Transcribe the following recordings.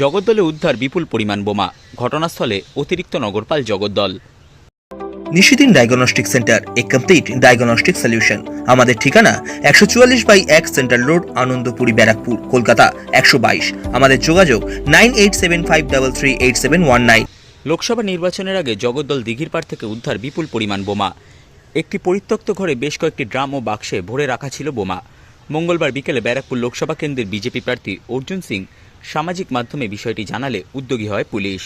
জগদ্দলে উদ্ধার বিপুল পরিমাণ বোমা। ঘটনাস্থলে অতিরিক্ত নগরপাল জগদ্দল। নিশিদিন ডায়াগনস্টিক সেন্টার এ কমপ্লিট ডায়াগনস্টিক সলিউশন আমাদের ঠিকানা একশো চুয়াল্লিশ বাই এক সেন্ট্রাল রোড আনন্দপুরি ব্যারাকপুর কলকাতা একশো বাইশ। আমাদের যোগাযোগ nine eight seven five double three eight seven one nine. Lok Sabha নির্বাচনের আগে জগদ্দল দিঘির পাড় থেকে উদ্ধার বিপুল পরিমাণ বোমা। একটি পরিত্যক্ত ঘরে বেশ কয়েকটি ড্রাম ও বাক্সে ভরে রাখা ছিল বোমা। মঙ্গলবার বিকেলে ব্যারাকপুর লোকসভা কেন্দ্রের বিজেপি প্রার্থী অর্জুন সিং সামাজিক মাধ্যমে বিষয়টি জানালে উদ্যোগী হয় পুলিশ।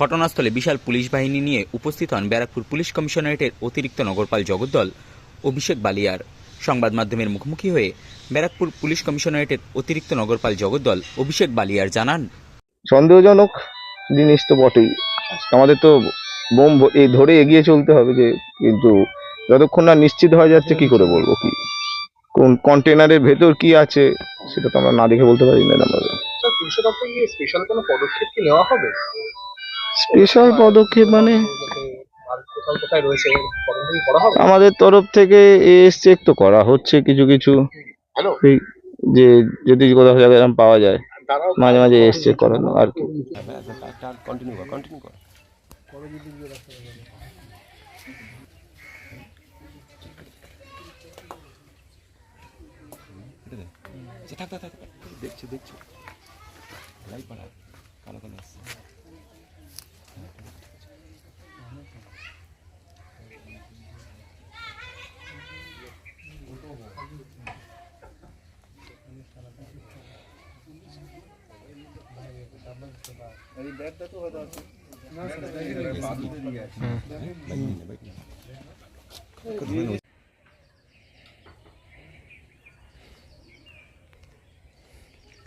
ঘটনাস্থলে বিশাল পুলিশ বাহিনী নিয়ে উপস্থিত হন ব্যারাকপুর পুলিশ কমিশনারেটের অতিরিক্ত নগরপাল জগদ্দল, অভিষেক বালিয়ার। সংবাদ মাধ্যমের মুখোমুখি হয়ে ব্যারাকপুর পুলিশ কমিশনারেটের অতিরিক্ত নগরপাল জগদ্দল, অভিষেক বালিয়ার জানান, সন্দেহজনক জিনিস তো বটেই। আমাদের তো বোম ধরে এগিয়ে চলতে হবে যে, কিন্তু যতক্ষণ না নিশ্চিত হয়ে যাচ্ছে কি করে বলব কি? কোন কন্টেনারের ভেতর কি আছে সেটা তো আমরা না দেখে বলতে পারি না আমরা। স্যার পুলিশ দপ্তর গিয়ে স্পেশাল কোনো পদক্ষেপ কি নেওয়া হবে? স্পেশাল পদক্ষেপ মানে? আমাদের তরফ থেকে এস চেক তো করা হচ্ছে কিছু কিছু। যে যদি কোথাও জায়গায় এরকম পাওয়া যায় মাঝে মাঝে এস চেক করানো আর কি। কেটে দেয় সে থাক থাক দেখছ দেখছ। লাই পাড়া কালো কালো আসছে এই ব্যাগটা তো হয়তো